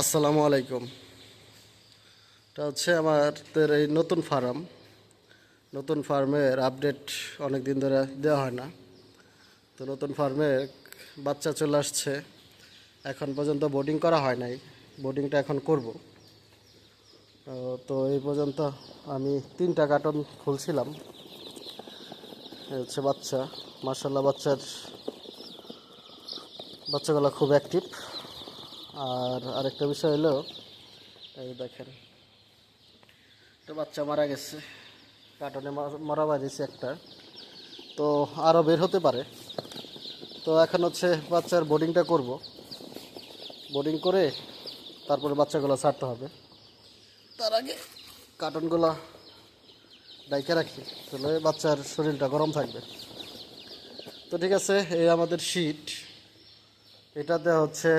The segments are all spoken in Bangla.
আসসালামু আলাইকুম। এটা হচ্ছে আমাদের এই নতুন ফার্ম। নতুন ফার্মের আপডেট অনেক দিন ধরে দেওয়া হয় না। তো নতুন ফার্মে বাচ্চা চলে আসছে। এখন পর্যন্ত বোর্ডিং করা হয় নাই। বোর্ডিংটা এখন করব। তো এই পর্যন্ত আমি তিনটা কার্টন খুলছিলাম। হচ্ছে বাচ্চা। মার্শাল্লাহ বাচ্চার বাচ্চাগুলো খুব অ্যাক্টিভ আর আরেকটা বিষয় হলো, এই দেখেন, একটা বাচ্চা মারা গেছে, কার্টনে মারা বাজিয়েছে একটা। তো আরও বের হতে পারে। তো এখন হচ্ছে বাচ্চার বোর্ডিংটা করব। বোর্ডিং করে তারপরে বাচ্চাগুলো ছাড়তে হবে। তার আগে কার্টনগুলো ডাইকে রাখি, তাহলে বাচ্চার শরীরটা গরম থাকবে। তো ঠিক আছে, এই আমাদের শীট এটাতে হচ্ছে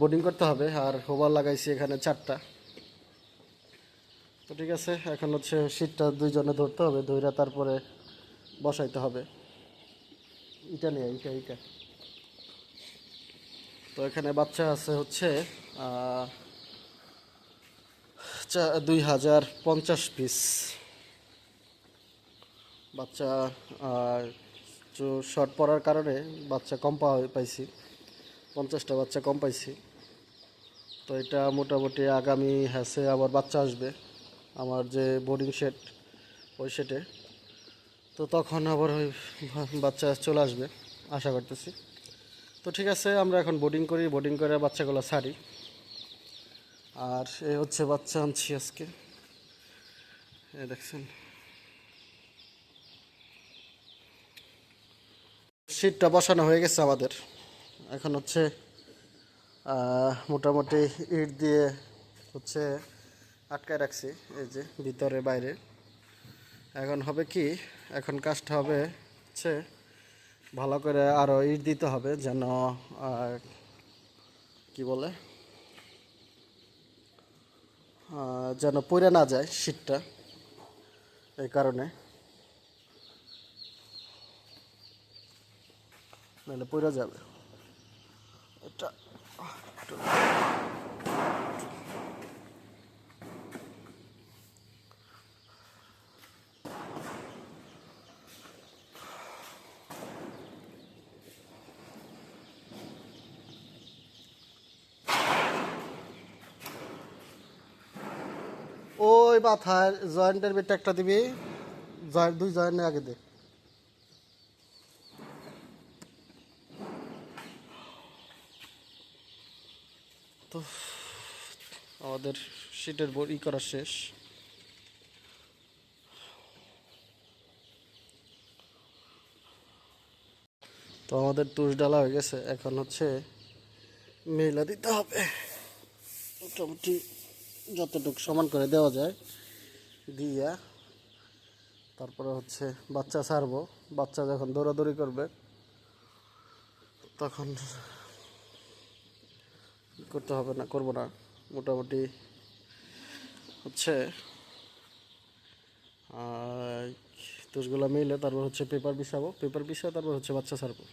বোর্ডিং করতে হবে, আর হোবার লাগাইছি এখানে চারটা। তো ঠিক আছে, এখন হচ্ছে শীতটা দুইজনে ধরতে হবে, ধইরা তারপরে বসাইতে হবে। ইটা নিয়ে, ইটা ইটা। তো এখানে বাচ্চা আছে হচ্ছে দুই হাজার পঞ্চাশ পিস বাচ্চা শর্ট পড়ার কারণে বাচ্চা কম পাওয়া পাইছি। পঞ্চাশটা বাচ্চা কম পাইছি। তো এটা মোটামুটি আগামী হ্যাসে আবার বাচ্চা আসবে, আমার যে বোর্ডিং শেড ওই শেডে তো তখন আবার ওই বাচ্চা চলে আসবে, আশা করতেছি। তো ঠিক আছে, আমরা এখন বোর্ডিং করি বোর্ডিং করে বাচ্চাগুলো ছাড়ি। আর এই হচ্ছে বাচ্চা আনছি আজকে। এ দেখছেন। শীটটা বসানো হয়ে গেছে আমাদের। এখন হচ্ছে মোটামুটি ইট দিয়ে হচ্ছে আটকায় রাখছি, এই যে ভিতরে, বাইরে। এখন হবে কি, এখন কাজটা হবে হচ্ছে ভালো করে আরও ইট দিতে হবে যেন কি বলে যেন পড়ে না যায় শীতটা, এই কারণে। নাহলে পড়ে যাবে। ওই মাথায় জয়েন্টের বেটে একটা দিবি। জয়েন্ট দুই জয়েন্ট আগে দে তো আমাদের শীটের বই করা শেষ। তো আমাদের তুষ ডালা হয়ে গেছে। এখন হচ্ছে মেলা দিতে হবে। মোটামুটি যতটুকু সমান করে দেওয়া যায়, দিয়া তারপরে হচ্ছে বাচ্চা ছাড়বো। বাচ্চা যখন দৌড়াদৌড়ি করবে, তখন করতে হবে না, করব না। মোটামুটি হচ্ছে তুষগুলো মিলে তারপর হচ্ছে পেপার বিছাবো পেপার বিছাবো তারপর হচ্ছে বাচ্চা ছাড়বো।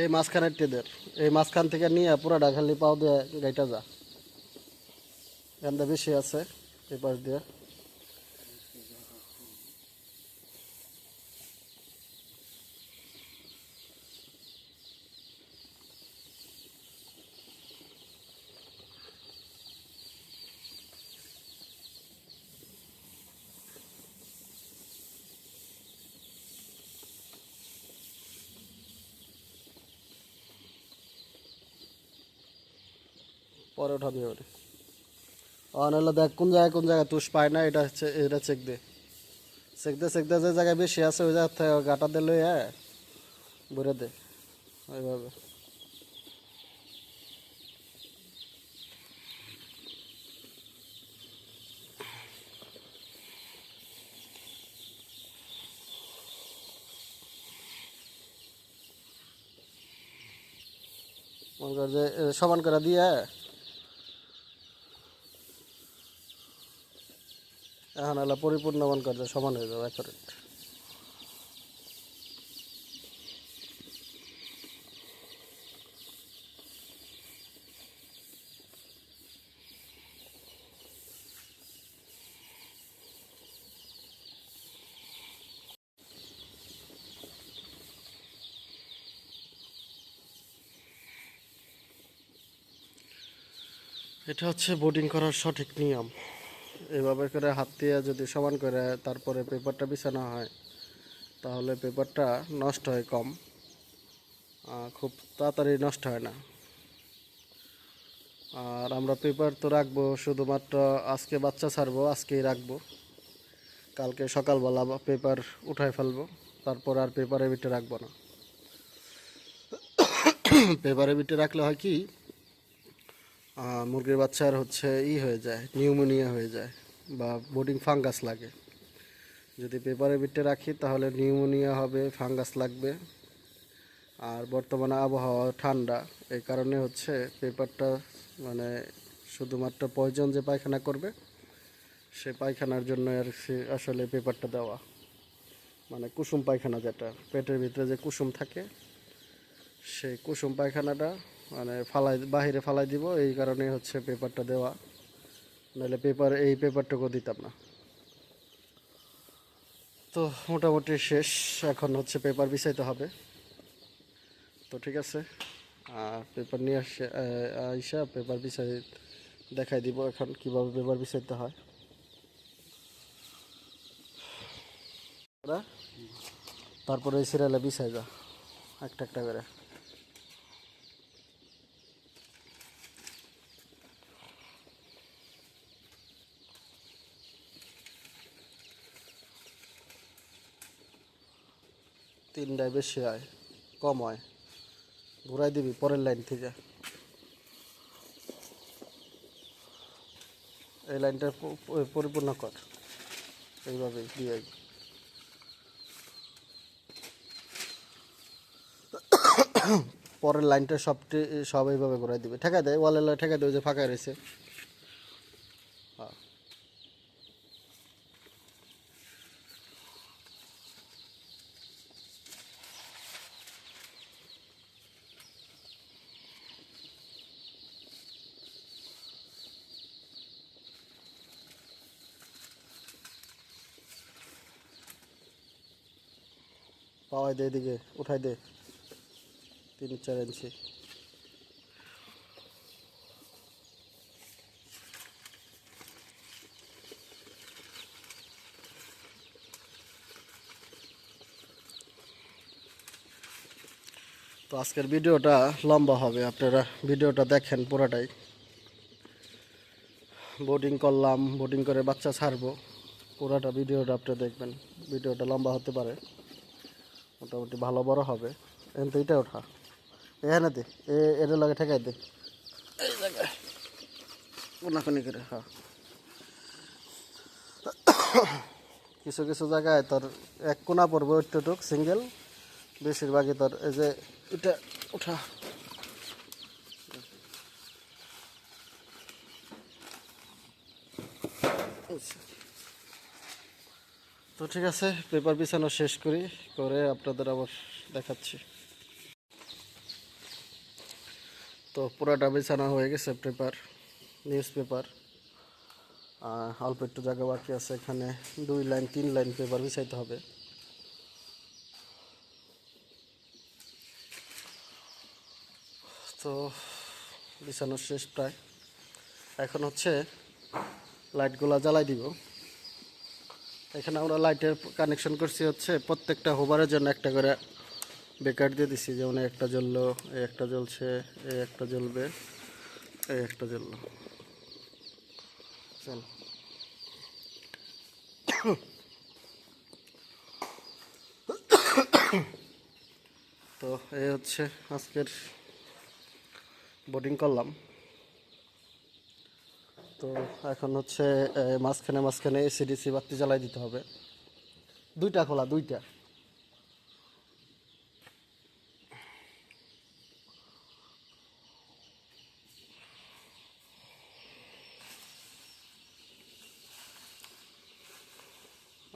এই মাঝখানের টেদের। এই মাঝখান থেকে নিয়ে পুরো খালি পাও দিয়ে গাইটা যা। এখানটা বেশি আছে এই পাশ দিয়ে। পরে উঠাবি ওরে অনাহলে দেখ, কোন জায়গায় কোন জায়গায় তুষ পায় না, এটা এটা চেক দে। চেক দে চেক দে, যে জায়গায় বেশি আছে, ওই জায়গা থেকে গাটা দিলে হ্যাঁ ভরে দে, ওইভাবে। মনে কর যে সমান করে দিয়ে এখন পরিপূর্ণ মন কর যে সমান হয়ে যাবে অ্যাকুরেট এটা হচ্ছে বোর্ডিং করার সঠিক নিয়ম। এভাবে করে হাত দিয়ে যদি সমান করে তারপরে পেপারটা বিছানো হয়, তাহলে পেপারটা নষ্ট হয় কম। খুব তাড়াতাড়ি নষ্ট হয় না। আর আমরা পেপার তো রাখব, শুধুমাত্র আজকে বাচ্চা ছাড়বো, আজকেই রাখব। কালকে সকালবেলা পেপার উঠায় ফেলব, তারপর আর পেপারের ভিতরে রাখব না। পেপারের ভিতরে রাখলে হয় কি মুরগির বাচ্চার হচ্ছে ই হয়ে যায়, নিউমোনিয়া হয়ে যায় বা বোর্ডিং ফাঙ্গাস লাগে। যদি পেপারের ভিতরে রাখি তাহলে নিউমোনিয়া হবে, ফাঙ্গাস লাগবে। আর বর্তমানে আবহাওয়া ঠান্ডা, এই কারণে হচ্ছে পেপারটা মানে শুধুমাত্র প্রয়োজন যে পায়খানা করবে, সে পায়খানার জন্য আর আসলে পেপারটা দেওয়া। মানে কুসুম পায়খানা যেটা, পেটের ভিতরে যে কুসুম থাকে, সেই কুসুম পায়খানাটা মানে ফালাই, বাহিরে ফালাই দিব, এই কারণে হচ্ছে পেপারটা দেওয়া। নাহলে পেপার এই পেপারটুকু দিতাম না। তো মোটামুটি শেষ, এখন হচ্ছে পেপার বিছাইতে হবে। তো ঠিক আছে পেপার নিয়ে আসে আইসা পেপার বিছাই, দেখাই দিব এখন কীভাবে পেপার বিছাইতে হয়। তারপরে সিরিয়ালে বিছাই যা, একটা একটা করে। তিনটায় বেশি হয়, কম হয়। ঘুরাই দিবি পরের লাইন থেকে। এই লাইনটা পরিপূর্ণ কর। এইভাবে দিয়ে পরের লাইনটা সবটি, সব এইভাবে ঘুরাই দিবে। ঠেকা দেয় ওয়ালে ঠেকা দেয় যে ফাঁকা রয়েছে। পাওয়াই দে এদিকে উঠাই দে। তিন চার ইঞ্চি তো আজকের ভিডিওটা লম্বা হবে, আপনারা ভিডিওটা দেখেন পুরাটাই। বোটিং করলাম, বোটিং করে বাচ্চা ছাড়বো। পুরাটা ভিডিওটা আপনি দেখবেন, ভিডিওটা লম্বা হতে পারে। মোটামুটি ভালো বড় হবে। এখন তো এটা ওঠা। এখানে দে এ এর লাগে ঠেকাই দে। এই জায়গায়। কোনাকুনি করে। হ্যাঁ। কিছু কিছু জায়গায় তোর এক কোনা পড়বে ওইটুক সিঙ্গেল। বেশিরভাগই তোর এই যে এটা ওঠা। আচ্ছা। তো ঠিক আছে, পেপার বিছানো শেষ করি করে আপনাদের আবার দেখাচ্ছি। তো পুরাটা বিছানা হয়ে গেছে পেপার, নিউজ পেপার। অল্প একটু জায়গা বাকি আছে, এখানে দুই লাইন, তিন লাইন পেপার বিছাইতে হবে। তো বিছানো শেষ প্রায়। এখন হচ্ছে লাইটগুলা জ্বালাই দিব। এখানে আমরা লাইটের কানেকশন করছি হচ্ছে, প্রত্যেকটা হোবারের জন্য একটা করে বেকার দিয়ে দিছি, যেমন একটা জ্বললো, এই একটা জ্বলছে, এই একটা জ্বলবে, এই একটা জ্বললো। বুঝছেন তো এই হচ্ছে আজকের বোটিং করলাম। তো এখন হচ্ছে মাঝখানে মাঝখানে এসিডিসি বাতি জ্বালাই দিতে হবে। দুইটা খোলা, দুইটা।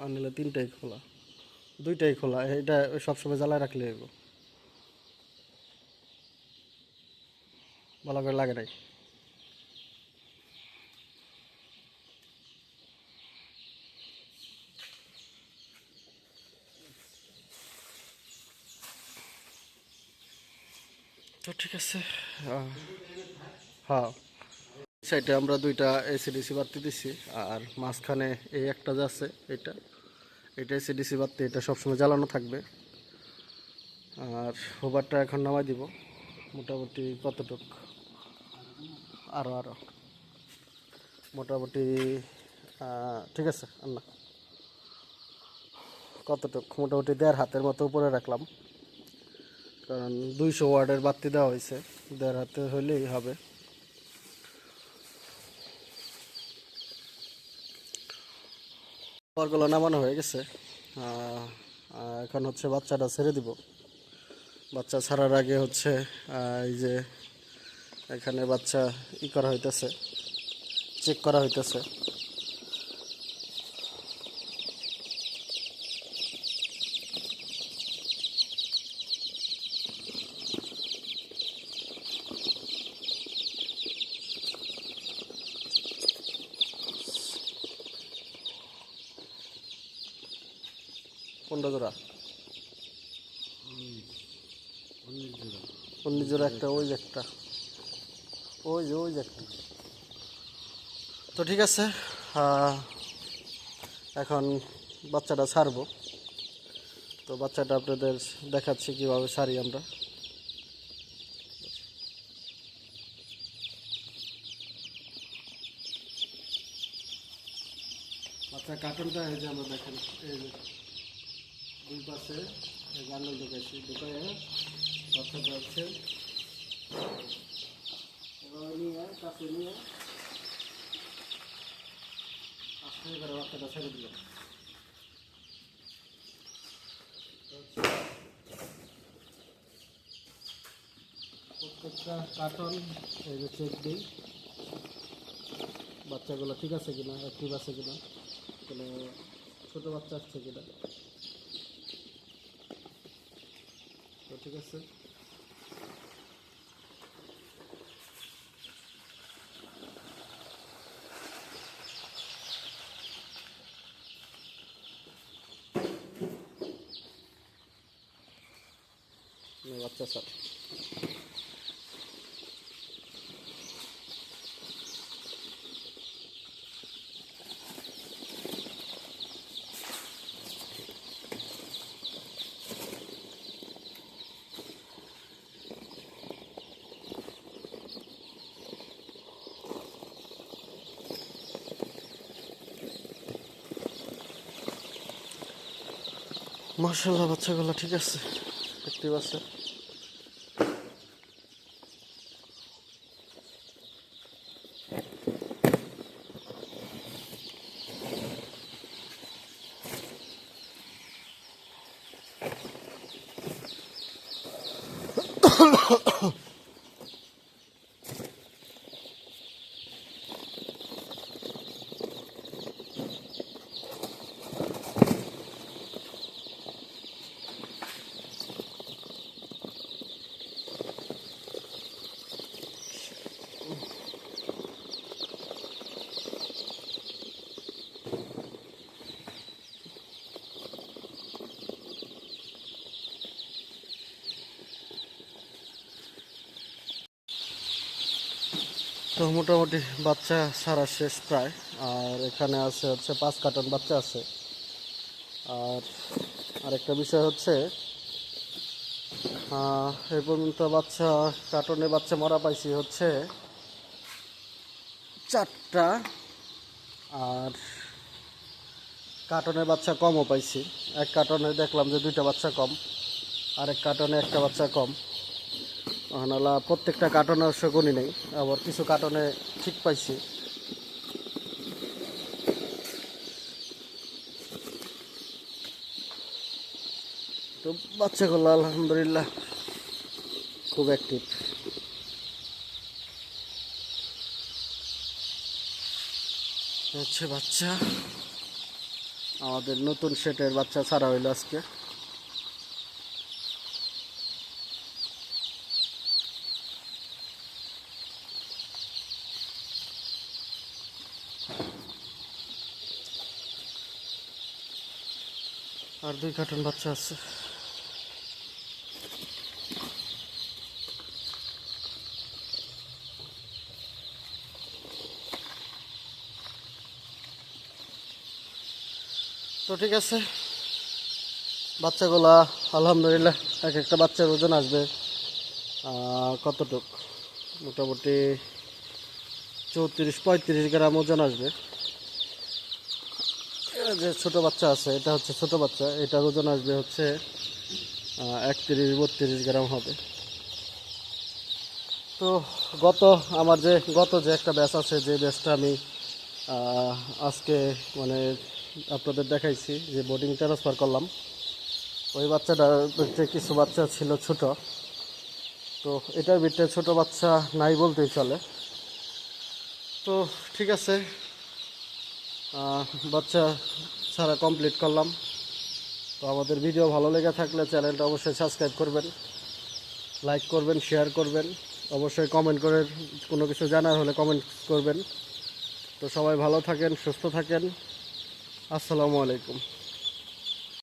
আর নিলে তিনটাই খোলা। দুইটাই খোলা, এটা সবসময় জ্বালায় রাখলে হইব। ভালো করে লাগে নাই তো ঠিক আছে। হ্যাঁ। সাইডে আমরা দুইটা এসিডিসি বাতি দিছি, আর মাঝখানে এই একটা যাচ্ছে এটা। এটা এসিডিসি বাতি, এটা সবসময় জ্বালানো থাকবে। আর হোবারটা এখন নামাই দিব, মোটামুটি কতটুক? আরও আরও মোটামুটি ঠিক আছে না কতটুক? মোটামুটি দেড় হাতের মতো উপরে রাখলাম। কারণ দুইশো ওয়ার্ডের বাতি দেওয়া হয়েছে। দেড় হাতে হলেই হবে। খাবারগুলো নামানো হয়ে গেছে। এখন হচ্ছে বাচ্চাটা ছেড়ে দিব। বাচ্চা ছাড়ার আগে হচ্ছে এই যে এখানে বাচ্চা ই করা হইতেছে, চেক করা হইতেছে। জোড়া একটা ওই যে একটা। ওই যে ওই যে একটা। তো ঠিক আছে আহ, এখন বাচ্চাটা ছাড়বো। তো বাচ্চাটা আপনাদের দেখাচ্ছি কীভাবে সারি আমরা। বাচ্চা কার্টুনটা এই যে আমরা দেখেন এই যে দুই পাশে জানলাল ঢুকাইছি ঢুকাই বাচ্চা যাচ্ছে এভাবে নিয়ে কাছে নিয়ে আস্তে করে বাচ্চাটা ছেড়ে দিলাম প্রত্যেকটা কার্টন এই যে চেক দিই। বাচ্চাগুলো ঠিক আছে কিনা অ্যাক্টিভ আছে কিনা কোনো ছোটো বাচ্চা আসছে কিনা। তো ঠিক আছে। বাচ্চা স্যার। মার্শাল্লাহ বাচ্চাগুলো ঠিক আছে। অ্যাক্টিভ আছে তো মোটামুটি বাচ্চা সারা শেষ প্রায়। আর এখানে আছে হচ্ছে পাঁচ কার্টন বাচ্চা আছে। আর আরেকটা বিষয় হচ্ছে এই পর্যন্ত বাচ্চা, কার্টনে বাচ্চা মরা পাইছি হচ্ছে চারটা। আর কার্টনের বাচ্চা কমও পাইছি। এক কার্টনে দেখলাম যে দুইটা বাচ্চা কম আর এক কার্টনে একটা বাচ্চা কম। ওখানে প্রত্যেকটা কার্টনে অবশ্য গুণি নেই, আবার কিছু কার্টনে ঠিক পাইছি। তো বাচ্চাগুলো আলহামদুলিল্লাহ খুব অ্যাক্টিভ হচ্ছে বাচ্চা, আমাদের নতুন সেটের বাচ্চা ছাড়া হইল আজকে। আর দুই কার্টন বাচ্চা আছে। তো ঠিক আছে। বাচ্চাগুলা, আলহামদুলিল্লাহ এক একটা বাচ্চার ওজন আসবে কতটুক? মোটামুটি চৌত্রিশ পঁয়ত্রিশ গ্রাম ওজন আসবে। যে ছোট বাচ্চা আছে, এটা হচ্ছে ছোট বাচ্চা, এটার ওজন আসবে হচ্ছে একত্রিশ, বত্রিশ গ্রাম হবে। তো গত, আমার যে, গত যে একটা ব্যাচ আছে, যে ব্যাচটা আমি আজকে মানে আপনাদের দেখাইছি, যে বোর্ডিং ট্রান্সফার করলাম। ওই বাচ্চাটার ভিতরে কিছু বাচ্চা ছিল ছোট। তো এটার ভিতরে ছোট বাচ্চা নাই বলতেই চলে। তো ঠিক আছে বাচ্চা ছাড়া কমপ্লিট করলাম। তো আমাদের ভিডিও ভালো লেগে থাকলে চ্যানেলটা অবশ্যই সাবস্ক্রাইব করবেন লাইক করবেন শেয়ার করবেন, অবশ্যই কমেন্ট করে কোনো কিছু জানার হলে কমেন্ট করবেন। তো সবাই ভালো থাকেন, সুস্থ থাকেন। আসসালামু আলাইকুম।